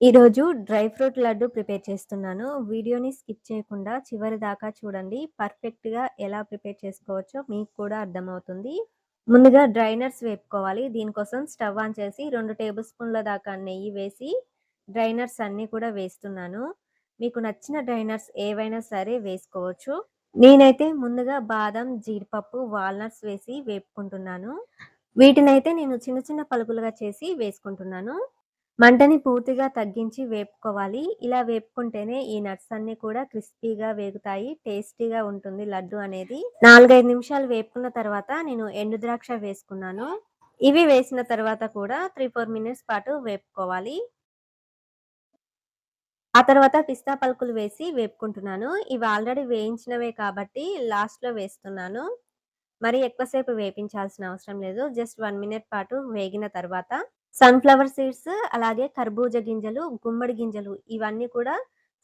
ఈరోజు dry fruit laddu prepare చేస్తున్నాను. వీడియోని స్కిప్ చేయకుండా చివరి దాకా చూడండి. పర్ఫెక్ట్‌గా ఎలా ప్రిపేర్ చేసుకోవచ్చో మీకు కూడా అర్థమవుతుంది. ముందుగా డ్రై నట్స్ వేపుకోవాలి. దీనికోసం స్టవ్ ఆన్ చేసి రెండు టేబుల్ స్పూన్ల దాకా నెయ్యి వేసి డ్రై నట్స్ అన్నీ కూడా వేస్తున్నాను. మీకు నచ్చిన డ్రై నట్స్ ఏవైనా సరే వేసుకోవచ్చు. నేనైతే ముందుగా బాదం, జీడిపప్పు, వాల్నట్స్ వేసి వేపుకుంటున్నాను. వీటినైతే నేను చిన్న చిన్న పలుకులుగా చేసి వేసుకుంటున్నాను. మంటని పూర్తిగా తగ్గించి వేపుకోవాలి. ఇలా వేపుకుంటేనే ఈ నట్స్ అన్ని కూడా క్రిస్పీగా వేగుతాయి. టేస్టీగా ఉంటుంది లడ్డు అనేది. 4, 5 నిమిషాలు వేపుకున్న తర్వాత నేను ఎండు ద్రాక్ష వేసుకున్నాను. ఇవి వేసిన తర్వాత కూడా 3, 4 మినిట్స్ పాటు వేపుకోవాలి. ఆ తర్వాత పిస్తా పలుకులు వేసి వేపుకుంటున్నాను. ఇవి ఆల్రెడీ వేయించినవే కాబట్టి లాస్ట్‌లో వేస్తున్నాను. మరి ఎక్కువసేపు వేపించాల్సిన అవసరం లేదు. జస్ట్ వన్ మినిట్ పాటు వేగిన తర్వాత సన్‌ఫ్లవర్ సీడ్స్, అలాగే కర్బూజ గింజలు, గుమ్మడి గింజలు ఇవన్నీ కూడా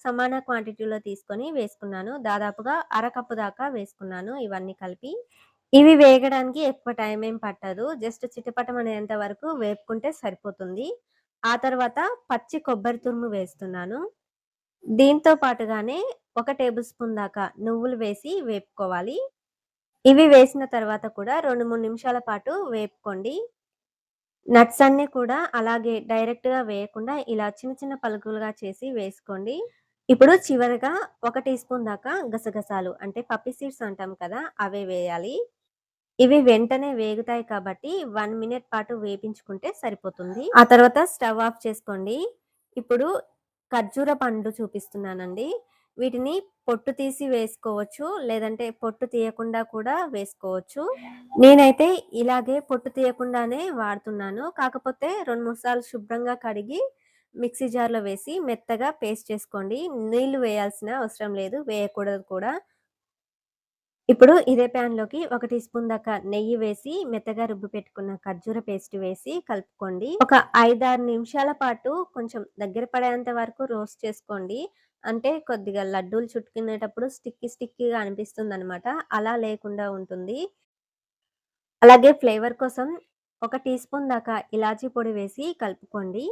సమాన క్వాంటిటీలో తీసుకొని వేసుకున్నాను. దాదాపుగా అర కప్పు దాకా వేసుకున్నాను ఇవన్నీ కలిపి. ఇవి వేగడానికి ఎక్కువ టైం ఏం పట్టదు. జస్ట్ చిటపటమనేంత వరకు వేపుకుంటే సరిపోతుంది. ఆ తర్వాత పచ్చి కొబ్బరి తురుము వేస్తున్నాను. దీంతో పాటుగానే ఒక టేబుల్ స్పూన్ దాకా నువ్వులు వేసి వేపుకోవాలి. ఇవి వేసిన తర్వాత కూడా 2, 3 నిమిషాల పాటు వేపుకోండి. నట్స్ అన్నీ కూడా అలాగే డైరెక్ట్‌గా వేయకుండా ఇలా చిన్న చిన్న పలుకులుగా చేసి వేసుకోండి. ఇప్పుడు చివరిగా ఒక టీ స్పూన్ దాకా గసగసాలు అంటే పప్పీ సీడ్స్ అంటాం కదా! అవే వేయాలి. ఇవి వెంటనే వేగుతాయి కాబట్టి వన్ మినిట్ పాటు వేపించుకుంటే సరిపోతుంది. ఆ తర్వాత స్టవ్ ఆఫ్ చేసుకోండి. ఇప్పుడు ఖర్జూర పండు చూపిస్తున్నానండి. వీటిని పొట్టు తీసి వేసుకోవచ్చు. లేదంటే పొట్టు తీయకుండా కూడా వేసుకోవచ్చు. నేనైతే ఇలాగే పొట్టు తీయకుండానే వాడుతున్నాను. కాకపోతే 2, 3 సార్లు శుభ్రంగా కడిగి మిక్సీ జార్‌లో వేసి మెత్తగా పేస్ట్ చేసుకోండి. నీళ్ళు వేయాల్సిన అవసరం లేదు. వేయకూడదు కూడా. ఇప్పుడు ఇదే ప్యాన్‌లోకి ఒక టీ స్పూన్ దాకా నెయ్యి వేసి మెత్తగా రుబ్బి పెట్టుకున్న ఖర్జూర పేస్ట్ వేసి కలుపుకోండి. ఒక 5, 6 నిమిషాల పాటు కొంచెం దగ్గర పడేంత వరకు రోస్ట్ చేసుకోండి. అంటే కొద్దిగా లడ్డూలు చుట్టుకునేటప్పుడు స్టిక్కీ స్టిక్కీగా అనిపిస్తుందనమాట. అలా లేకుండా ఉంటుంది. అలాగే ఫ్లేవర్ కోసం ఒక టీ స్పూన్ దాకా ఇలాచీ పొడి వేసి కలుపుకోండి.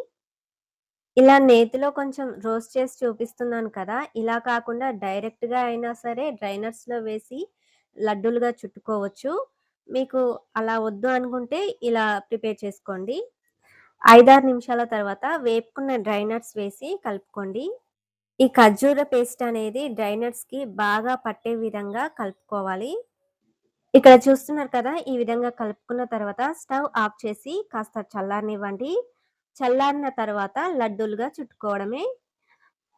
ఇలా నేతిలో కొంచెం రోస్ట్ చేసి చూపిస్తున్నాను కదా! ఇలా కాకుండా డైరెక్ట్‌గా అయినా సరే డ్రైనర్స్లో వేసి లడ్డూలుగా చుట్టుకోవచ్చు. మీకు అలా వద్దు అనుకుంటే ఇలా ప్రిపేర్ చేసుకోండి. 5, 6 నిమిషాల తర్వాత వేపుకున్న డ్రై నట్స్ వేసి కలుపుకోండి. ఈ ఖర్జూర పేస్ట్ అనేది డ్రై నట్స్‌కి బాగా పట్టే విధంగా కలుపుకోవాలి. ఇక్కడ చూస్తున్నారు కదా! ఈ విధంగా కలుపుకున్న తర్వాత స్టవ్ ఆఫ్ చేసి కాస్త చల్లారనివ్వండి. చల్లారిన తర్వాత లడ్డూలుగా చుట్టుకోవడమే.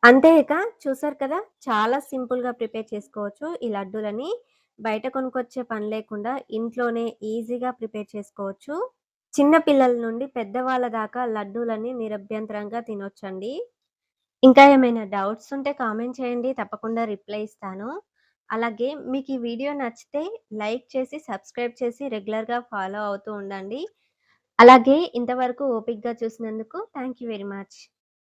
అంతే ఇక చూసారు కదా! చాలా సింపుల్‌గా ప్రిపేర్ చేసుకోవచ్చు ఈ లడ్డూలని. బయట కొనుక్కొచ్చే పని లేకుండా ఇంట్లోనే ఈజీగా ప్రిపేర్ చేసుకోవచ్చు. చిన్న పిల్లల నుండి పెద్దవాళ్ళ దాకా లడ్డూలని నిరభ్యంతరంగా తినొచ్చండి. ఇంకా ఏమైనా డౌట్స్ ఉంటే కామెంట్ చేయండి. తప్పకుండా రిప్లై ఇస్తాను. అలాగే మీకు ఈ వీడియో నచ్చితే లైక్ చేసి, సబ్స్క్రైబ్ చేసి రెగ్యులర్‌గా ఫాలో అవుతూ ఉండండి. అలాగే ఇంతవరకు ఓపిక్గా చూసినందుకు థ్యాంక్ యూ వెరీ మచ్.